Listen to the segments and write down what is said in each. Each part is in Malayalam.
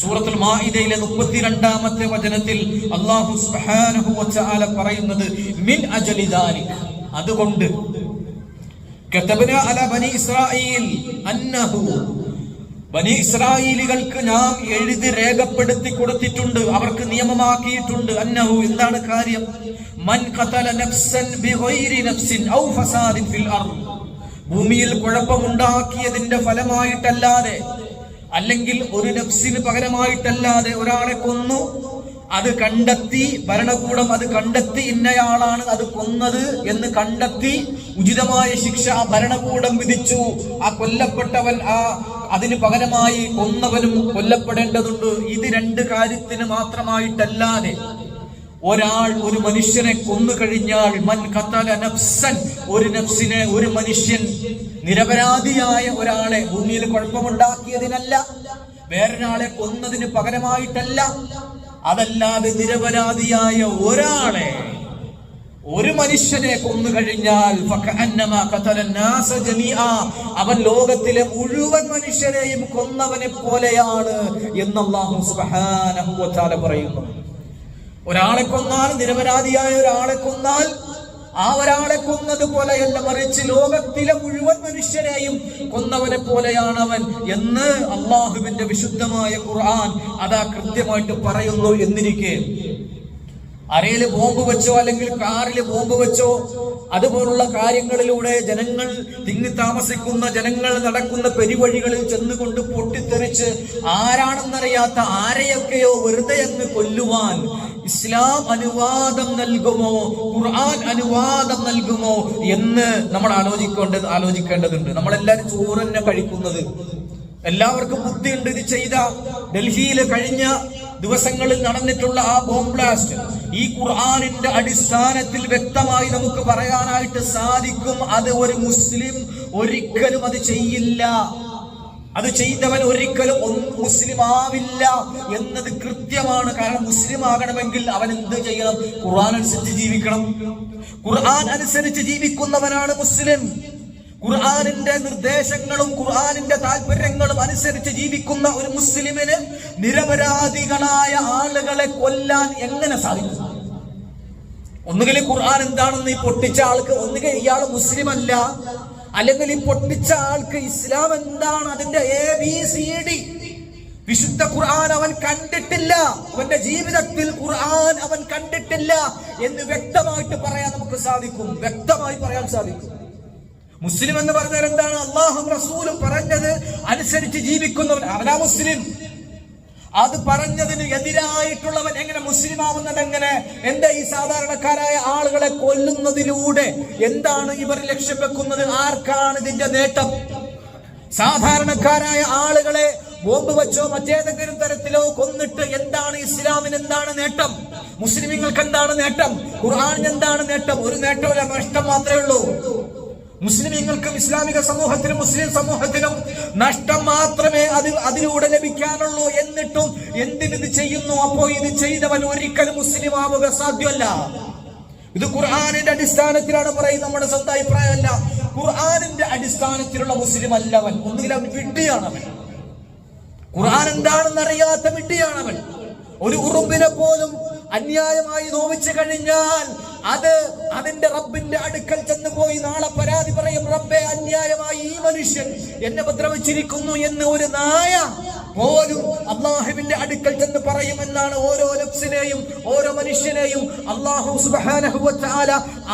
സൂറത്തുൽ മാഇദയിലെ മുപ്പത്തിരണ്ടാമത്തെ വചനത്തിൽ അല്ലാഹു സുബ്ഹാനഹു വതആല പറയുന്നത് മിൻ അജലി ദാലിക. അതുകൊണ്ട് കതബന അല ബനി ഇസ്രായീൽ അന്നഹു. ബനി ഇസ്രായേലികൾക്ക് നാം എഴുതി രേഖപ്പെടുത്തി കൊടുത്തിട്ടുണ്ട് അവർക്ക് നിയമമാക്കിയിട്ടുണ്ട് അന്നഹു. എന്താണ് കാര്യം? മൻ ഖതല നഫ്സൻ ബിഗൈരി നഫ്സിൻ ഔ ഫസാദിൻ ഫിൽ അർദ്. ഭൂമിയിൽ കുഴപ്പമുണ്ടാക്കിയതിന്റെ ഫലമായിട്ടല്ലാതെ അല്ലെങ്കിൽ ഒരു നഫ്സിന് പകരമായിട്ടല്ലാതെ ഒരാളെ കൊന്നു അത് കണ്ടെത്തി ഭരണകൂടം അത് കണ്ടെത്തി ഇന്നയാളാണ് അത് കൊന്നത് എന്ന് കണ്ടെത്തി ഉചിതമായ ശിക്ഷ ആ ഭരണകൂടം വിധിച്ചു. ആ കൊല്ലപ്പെട്ടവൻ ആ അതിന് പകരമായി കൊന്നവനും കൊല്ലപ്പെടേണ്ടതുണ്ട്. ഇത് രണ്ട് കാര്യത്തിന് മാത്രമായിട്ടല്ലാതെ ഒരാൾ ഒരു മനുഷ്യനെ കൊന്നു കഴിഞ്ഞാൽ മൻ കത്തല നഫ്സൻ ഒരു നഫ്സിനെ ഒരു മനുഷ്യൻ നിരപരാധിയായ ഒരാളെ ഭൂമിയിൽ കുഴപ്പമുണ്ടാക്കിയതിനല്ല വേറൊരാളെ കൊന്നതിന് പകരമായിട്ടല്ല അതല്ലാതെ നിരപരാധിയായ ഒരാളെ ഒരു മനുഷ്യനെ കൊന്നു കഴിഞ്ഞാൽ. അവൻ ലോകത്തിലെ മുഴുവൻ മനുഷ്യരെയും കൊന്നവനെ പോലെയാണ് എന്ന് പറയുന്നു ഒരാളെ കൊന്നാൽ നിരപരാധിയായ ഒരാളെ കൊന്നാൽ ആ ഒരാളെ കൊന്നത് പോലെയല്ല മറിച്ച് ലോകത്തിലെ മുഴുവൻ മനുഷ്യരെയും കൊന്നവനെ പോലെയാണ് അവൻ എന്ന് അള്ളാഹുവിന്റെ വിശുദ്ധമായ ഖുർആൻ അതാ കൃത്യമായിട്ട് പറയുന്നു എന്നിരിക്കെ. അരയിൽ ബോംബ് വെച്ചോ അല്ലെങ്കിൽ കാറിൽ ബോംബ് വെച്ചോ അതുപോലുള്ള കാര്യങ്ങളിലൂടെ ജനങ്ങൾ തിങ്ങി താമസിക്കുന്ന ജനങ്ങൾ നടക്കുന്ന പെരുവഴികളിൽ ചെന്നുകൊണ്ട് പൊട്ടിത്തെറിച്ച് ആരാണെന്നറിയാത്ത ആരെയൊക്കെയോ വെറുതെ അങ്ങ് കൊല്ലുവാൻ ഇസ്ലാം അനുവാദം നൽകുമോ? ഖുർആൻ അനുവാദം നൽകുമോ? എന്ന് നമ്മൾ ആലോചിക്കേണ്ടത് ആലോചിക്കേണ്ടതുണ്ട്. നമ്മളെല്ലാവരും ചോറ് തന്നെ കഴിക്കുന്നത്. എല്ലാവർക്കും ബുദ്ധിയുണ്ട് ഇത് ചെയ്ത. ഡൽഹിയിൽ കഴിഞ്ഞ ദിവസങ്ങളിൽ നടന്നിട്ടുള്ള ആ ബോംബ് ബ്ലാസ്റ്റ് ഈ ഖുർആാനിന്റെ അടിസ്ഥാനത്തിൽ വ്യക്തമായി നമുക്ക് പറയാനായിട്ട് സാധിക്കും. അത് ഒരു മുസ്ലിം ഒരിക്കലും അത് ചെയ്യില്ല. അത് ചെയ്തവൻ ഒരിക്കലും മുസ്ലിം ആവില്ല എന്നത് കൃത്യമാണ്. കാരണം മുസ്ലിം ആകണമെങ്കിൽ അവൻ എന്ത് ചെയ്യണം? ഖുർആൻ അനുസരിച്ച് ജീവിക്കണം. ഖുർആൻ അനുസരിച്ച് ജീവിക്കുന്നവനാണ് മുസ്ലിം. ഖുർആാനിന്റെ നിർദ്ദേശങ്ങളും ഖുർആാനിന്റെ താല്പര്യങ്ങളും അനുസരിച്ച് ജീവിക്കുന്ന ഒരു മുസ്ലിമിന് നിരപരാധികളായ ആളുകളെ കൊല്ലാൻ എങ്ങനെ സാധിക്കും? ഒന്നുകിൽ ഖുർആൻ എന്താണെന്ന് ഈ പൊട്ടിച്ച ആൾക്ക് ഒന്നുകിൽ ഇയാൾ മുസ്ലിം അല്ല അല്ലെങ്കിൽ ഈ പൊട്ടിച്ച ആൾക്ക് ഇസ്ലാം എന്താണ് അതിന്റെ എ ബി സി ഡി വിശുദ്ധ ഖുർആൻ അവൻ കണ്ടിട്ടില്ല അവന്റെ ജീവിതത്തിൽ ഖുർആൻ അവൻ കണ്ടിട്ടില്ല എന്ന് വ്യക്തമായിട്ട് പറയാൻ നമുക്ക് സാധിക്കും വ്യക്തമായി പറയാൻ സാധിക്കും. മുസ്ലിം എന്ന് പറഞ്ഞാൽ എന്താണ്? അള്ളാഹും റസൂലും പറഞ്ഞത് അനുസരിച്ച് ജീവിക്കുന്നവൻ. അവനാ മുസ്ലിം. അത് പറഞ്ഞതിന് എതിരായിട്ടുള്ളവൻ എങ്ങനെ മുസ്ലിം ആവുന്നത് എങ്ങനെ? എന്താ ഈ സാധാരണക്കാരായ ആളുകളെ കൊല്ലുന്നതിലൂടെ? എന്താണ് ഇവർ ലക്ഷ്യം വെക്കുന്നത് ആർക്കാണ് ഇതിന്റെ നേട്ടം? സാധാരണക്കാരായ ആളുകളെ ബോംബ് വെച്ചോ മറ്റേതെങ്കിലും തരത്തിലോ കൊന്നിട്ട് എന്താണ് ഇസ്ലാമിന് എന്താണ് നേട്ടം? മുസ്ലിമീങ്ങൾക്ക് എന്താണ് നേട്ടം? ഖുർആാനിന് എന്താണ് നേട്ടം? ഒരു നേട്ടമില്ല നഷ്ടം മാത്രമേ ഉള്ളൂ. മുസ്ലിമീങ്ങൾക്കും ഇസ്ലാമിക സമൂഹത്തിനും മുസ്ലിം സമൂഹത്തിനും നഷ്ടം മാത്രമേ അതിൽ അതിലൂടെ ലഭിക്കാനുള്ളൂ എന്നിട്ടും എന്തിനിത് ചെയ്യുന്നു? അപ്പോ ഇത് ചെയ്തവൻ ഒരിക്കലും മുസ്ലിം ആവുക സാധ്യമല്ല. ഇത് ഖുർആാനിന്റെ അടിസ്ഥാനത്തിലാണ് പറയുന്നത്. നമ്മുടെ സ്വന്തം അഭിപ്രായമല്ല. ഖുർആാനിന്റെ അടിസ്ഥാനത്തിലുള്ള മുസ്ലിം അല്ലവൻ ഒന്നുകിൽ അവൻ വിഡ്ഢിയാണ് അവൻ ഖുർആൻ എന്താണെന്ന് അറിയാത്ത അവൻ ഒരു ഉറുമ്പിനെ പോലും അന്യായമായി നോവിച്ചു കഴിഞ്ഞാൽ അത് അതിന്റെ റബ്ബിന്റെ അടുക്കൽ ചെന്ന് പോയി നാളെ പരാതി പറയും റബ്ബെ അന്യായമായി ഈ മനുഷ്യൻ എന്നെ ഉപദ്രവിച്ചിരിക്കുന്നു എന്ന് ഒരു നായ പോലും അള്ളാഹുവിന്റെ അടുക്കൽ ചെന്ന് പറയുമെന്നാണ് ഓരോ ലഫ്സിനെയും ഓരോ മനുഷ്യനെയും അള്ളാഹു തആല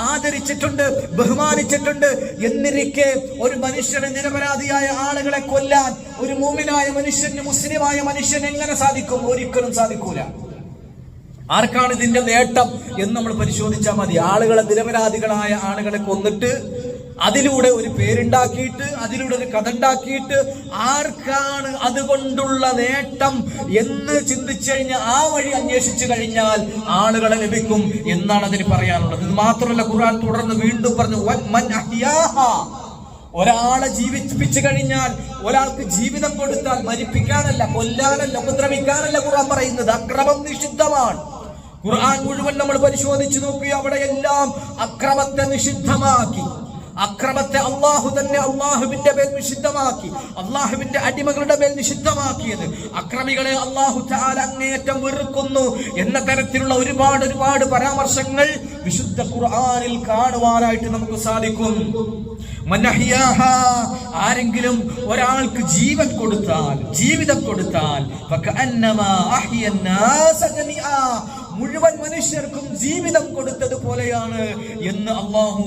ആദരിച്ചിട്ടുണ്ട് ബഹുമാനിച്ചിട്ടുണ്ട്. എന്നിരിക്കെ ഒരു മനുഷ്യന് നിരപരാധിയായ ആളുകളെ കൊല്ലാൻ ഒരു മൂമിനായ മനുഷ്യന് മുസ്ലിമായ മനുഷ്യൻ എങ്ങനെ സാധിക്കും? ഒരിക്കലും സാധിക്കൂല. ആർക്കാണ് ഇതിന്റെ നേട്ടം എന്ന് നമ്മൾ പരിശോധിച്ചാൽ മതി. ആളുകളെ നിരപരാധികളായ ആളുകളെ കൊന്നിട്ട് അതിലൂടെ ഒരു പേരുണ്ടാക്കിയിട്ട് അതിലൂടെ ഒരു കഥ ഉണ്ടാക്കിയിട്ട് ആർക്കാണ് അതുകൊണ്ടുള്ള നേട്ടം എന്ന് ചിന്തിച്ചു കഴിഞ്ഞാൽ ആ വഴി അന്വേഷിച്ചു കഴിഞ്ഞാൽ ആളുകളെ ലഭിക്കും എന്നാണ് അതിന് പറയാനുള്ളത്. ഇത് മാത്രമല്ല ഖുർആൻ തുടർന്ന് വീണ്ടും പറഞ്ഞു. ഒരാളെ ജീവിപ്പിച്ചു കഴിഞ്ഞാൽ ഒരാൾക്ക് ജീവിതം കൊടുത്താൽ മരിപ്പിക്കാനല്ല കൊല്ലാനല്ല ഉപദ്രവിക്കാനല്ല ഖുർആൻ പറയുന്നത്. അക്രമം നിഷിദ്ധമാണ്. ഖുർആൻ മുഴുവൻ നമ്മൾ പരിശോധിച്ചു നോക്കി അവിടെയെല്ലാം അക്രമത്തെ നിഷിദ്ധമാക്കി അക്രമത്തെ അള്ളാഹു തന്നെ അള്ളാഹുവിന്റെ മേൽ നിഷിദ്ധമാക്കി അള്ളാഹുവിന്റെ അടിമകളുടെ മേൽ നിഷിദ്ധമാക്കിയത് അക്രമികളെ അള്ളാഹു താല അങ്ങേയറ്റം വെറുക്കുന്നു എന്ന തരത്തിലുള്ള ഒരുപാട് ഒരുപാട് പരാമർശങ്ങൾ വിശുദ്ധ ഖുർആനിൽ കാണുവാനായിട്ട് നമുക്ക് സാധിക്കും ആരെങ്കിലും ഒരാൾക്ക് ജീവൻ കൊടുത്താൽ ജീവിതം കൊടുത്താൽ. മുഴുവൻ മനുഷ്യർക്കും ജീവിതം കൊടുത്തതുപോലെയാണ് എന്ന് അള്ളാഹു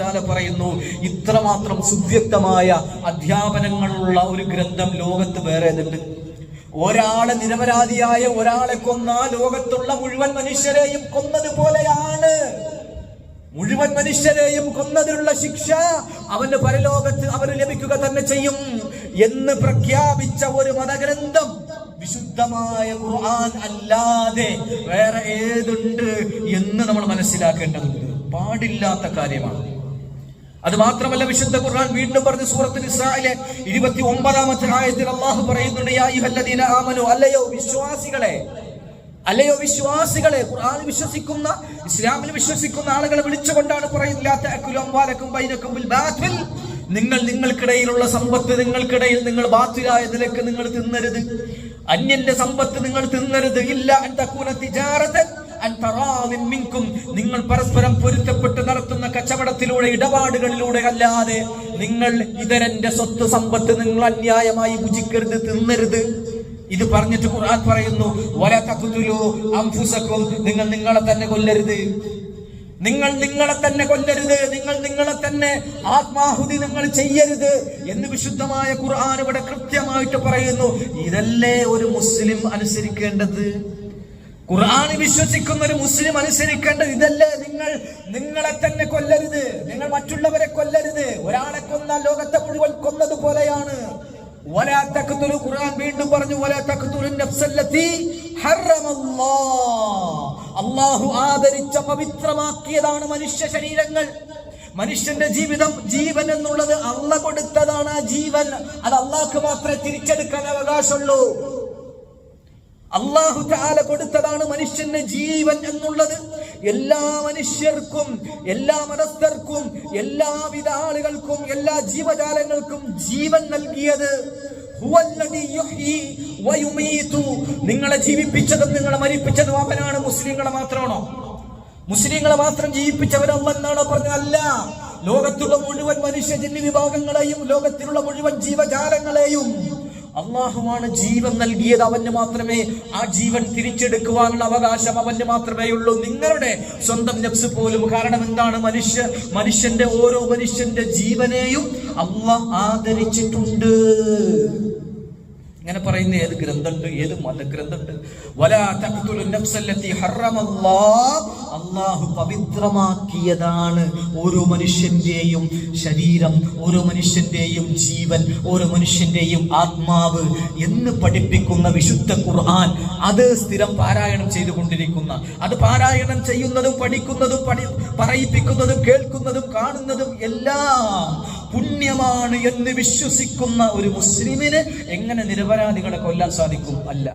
തആല പറയുന്നു. ഇത്രമാത്രം സുവ്യക്തമായ അധ്യാപനങ്ങളുള്ള ഒരു ഗ്രന്ഥം ലോകത്ത് വേറെ ഏതുണ്ട് ഒരാളെ നിരപരാധിയായ ഒരാളെ കൊന്ന ലോകത്തുള്ള മുഴുവൻ മനുഷ്യരെയും കൊന്നതുപോലെയാണ്. മുഴുവൻ മനുഷ്യരെയും കൊന്നതിനുള്ള ശിക്ഷ അവന് പരലോകത്ത് അവന് ലഭിക്കുക തന്നെ ചെയ്യും എന്ന് പ്രഖ്യാപിച്ച ഒരു മതഗ്രന്ഥം വിശുദ്ധമായ ഖുർആൻ അല്ലാതെ വേറെ ഏതുണ്ട് എന്ന് നമ്മൾ മനസ്സിലാക്കേണ്ടതുണ്ട്. പാടില്ലാത്ത കാര്യമാണ്. അത് മാത്രമല്ല വിശുദ്ധ ഖുർആൻ വീണ്ടും പറഞ്ഞു സൂറത്തുൽ ഇസ്രായേലെ ഇരുപത്തി ഒമ്പതാമത്തെ ആയത്തിൽ അള്ളാഹു പറയുന്നുണ്ട് ആമനു അല്ലയോ വിശ്വാസികളെ അല്ലയോ വിശ്വാസികളെ ഖുർആൻ വിശ്വസിക്കുന്ന ഇസ്ലാമിൽ വിശ്വസിക്കുന്ന ആളുകളെ വിളിച്ചുകൊണ്ടാണ് പറയുന്നത് നിങ്ങൾ നിങ്ങൾക്കിടയിലുള്ള സമ്പത്ത് നിങ്ങൾക്കിടയിൽ നിങ്ങൾ ബാത്തിലായ നിലയ്ക്ക് നിങ്ങൾ തിന്നരുത്. അന്യന്റെ സമ്പത്ത് നിങ്ങൾ തിന്നരുത്. ഇല്ല. മിൻകും. നിങ്ങൾ പരസ്പരം പൊരുത്തപ്പെട്ട് നടത്തുന്ന കച്ചവടത്തിലൂടെ ഇടപാടുകളിലൂടെ അല്ലാതെ നിങ്ങൾ ഇതരന്റെ സ്വത്ത് സമ്പത്ത് നിങ്ങൾ അന്യായമായി ഭുജിക്കരുത് തിന്നരുത്. ഇത് പറഞ്ഞിട്ട് ഖുർആൻ പറയുന്നു വല തഖ്തുലു അംഫുസക്കും നിങ്ങൾ നിങ്ങളെ തന്നെ കൊല്ലരുത്. നിങ്ങൾ നിങ്ങളെ തന്നെ കൊല്ലരുത് നിങ്ങൾ നിങ്ങളെ തന്നെ ആത്മാഹുതി നിങ്ങൾ ചെയ്യരുത് എന്ന് വിശുദ്ധമായ ഖുർആൻ ഇവിടെ കൃത്യമായിട്ട് പറയുന്നു. ഇതല്ലേ ഒരു മുസ്ലിം അനുസരിക്കേണ്ടത്? ഖുർആൻ വിശ്വസിക്കുന്ന ഒരു മുസ്ലിം അനുസരിക്കേണ്ടത് ഇതല്ലേ? നിങ്ങൾ നിങ്ങളെ തന്നെ കൊല്ലരുത് നിങ്ങൾ മറ്റുള്ളവരെ കൊല്ലരുത് ഒരാളെ കൊന്ന ലോകത്തെ മുഴുവൻ കൊന്നത് പോലെയാണ്. ഖുർആൻ വീണ്ടും പറഞ്ഞു അള്ളാഹു ആദരിച്ച പവിത്രമാക്കിയതാണ് മനുഷ്യ ശരീരങ്ങൾ. മനുഷ്യന്റെ ജീവിതം ജീവൻ എന്നുള്ളത് അള്ള കൊടുത്തതാണ് ആ ജീവൻ. അത് അള്ളാഹ്ക്ക് മാത്രമേ തിരിച്ചെടുക്കാൻ അവകാശമുള്ളൂ. അള്ളാഹു താല കൊടുത്തതാണ് മനുഷ്യന്റെ ജീവൻ എന്നുള്ളത്. എല്ലാ മനുഷ്യർക്കും എല്ലാ മതസ്ഥർക്കും എല്ലാവിധ ആളുകൾക്കും എല്ലാ ജീവജാലങ്ങൾക്കും ജീവൻ നൽകിയത്. നിങ്ങളെ ജീവിപ്പിച്ചതും നിങ്ങളെ മരിപ്പിച്ചതും അവനാണ് മുസ്ലിങ്ങളെ മാത്രമാണോ? മുസ്ലിങ്ങളെ മാത്രം ജീവിപ്പിച്ചവരല്ലെന്നാണോ പറഞ്ഞത്? അല്ല. ലോകത്തുള്ള മുഴുവൻ മനുഷ്യ ജന്യ വിഭാഗങ്ങളെയും ലോകത്തിലുള്ള മുഴുവൻ ജീവജാലങ്ങളെയും അള്ളാഹുവാണ് ജീവൻ നൽകിയത്. അവന് മാത്രമേ ആ ജീവൻ തിരിച്ചെടുക്കുവാനുള്ള അവകാശം അവന് മാത്രമേ ഉള്ളൂ. നിങ്ങളുടെ സ്വന്തം നഫ്സ് പോലും കാരണം എന്താണ്? മനുഷ്യ മനുഷ്യന്റെ ഓരോ മനുഷ്യന്റെ ജീവനെയും അള്ളാഹ് ആദരിച്ചിട്ടുണ്ട്. ഇങ്ങനെ പറയുന്ന ഏത് ഗ്രന്ഥമുണ്ട് ഏത് മതഗ്രന്ഥമുണ്ട്? അല്ലാഹു പവിത്രമാക്കിയതാണ് ഓരോ മനുഷ്യന്റെയും ശരീരം ഓരോ മനുഷ്യന്റെയും ജീവൻ ഓരോ മനുഷ്യന്റെയും ആത്മാവ് എന്ന് പഠിപ്പിക്കുന്ന വിശുദ്ധ ഖുർആൻ. അത് സ്ഥിരം പാരായണം ചെയ്തുകൊണ്ടിരിക്കുന്ന അത് പാരായണം ചെയ്യുന്നതും പഠിക്കുന്നതും പഠി പറയിപ്പിക്കുന്നതും കേൾക്കുന്നതും കാണുന്നതും എല്ലാം പുണ്യമാണ് എന്ന് വിശ്വസിക്കുന്ന ഒരു മുസ്ലിമിന് എങ്ങനെ നിരപരാധികളെ കൊല്ലാൻ സാധിക്കും? അല്ല.